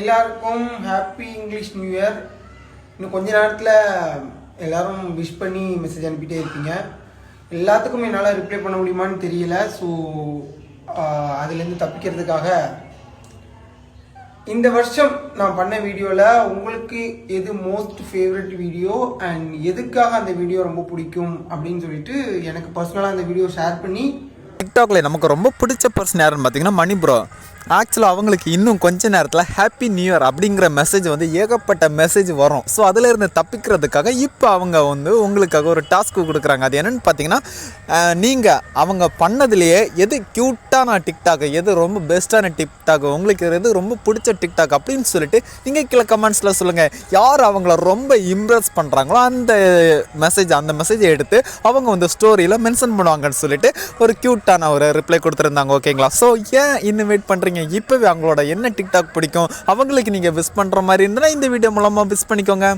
எல்லாருக்கும் happy English new year இன்னும் கொஞ்ச நேரத்தில் எல்லோரும் விஷ் பண்ணி மெசேஜ் அனுப்பிட்டே இருப்பீங்க. எல்லாத்துக்கும் என்னால் ரிப்ளை பண்ண முடியுமான்னு தெரியல. ஸோ அதுலேருந்து தப்பிக்கிறதுக்காக இந்த வருஷம் நான் பண்ண வீடியோவில் உங்களுக்கு எது மோஸ்ட் ஃபேவரட் வீடியோ அண்ட் எதுக்காக அந்த வீடியோ ரொம்ப பிடிக்கும் அப்படின்னு சொல்லிட்டு எனக்கு பர்சனலாக அந்த வீடியோ ஷேர் பண்ணி டிக்டாக்ல நமக்கு ரொம்ப பிடிச்ச பர்சன் யாருன்னு பார்த்தீங்கன்னா மணி ப்ரோ ஆக்சுவலாக அவங்களுக்கு இன்னும் கொஞ்ச நேரத்தில் ஹாப்பி நியூ இயர் அப்படிங்கிற மெசேஜ் வந்து ஏகப்பட்ட மெசேஜ் வரும். ஸோ அதில் இருந்து தப்பிக்கிறதுக்காக இப்போ அவங்க வந்து உங்களுக்காக ஒரு டாஸ்க்கு கொடுக்குறாங்க. அது என்னென்னு பார்த்தீங்கன்னா நீங்கள் அவங்க பண்ணதுலேயே எது க்யூட்டான டிக்டாக் எது ரொம்ப பெஸ்ட்டான டிக்டாக் உங்களுக்கு எது ரொம்ப பிடிச்ச டிக்டாக் அப்படின்னு சொல்லிட்டு நீங்கள் கீழே கமெண்ட்ஸில் சொல்லுங்கள் யார் அவங்கள ரொம்ப இம்ப்ரெஸ் பண்ணுறாங்களோ அந்த மெசேஜ் அந்த மெசேஜை எடுத்து அவங்க வந்து ஸ்டோரியில் மென்ஷன் பண்ணுவாங்கன்னு சொல்லிட்டு ஒரு க்யூட்டான ஒரு ரிப்ளை கொடுத்துருந்தாங்க. ஓகேங்களா ஸோ ஏன் இன்னும் வெயிட் பண்ணுறீங்க இப்போவே அவங்களோட என்ன டிக்டாக் பிடிக்கும் அவங்களுக்கு நீங்கள் விஸ் பண்ணுற மாதிரி இருந்தால் இந்த வீடியோ மூலமாக விஸ் பண்ணிக்கோங்க.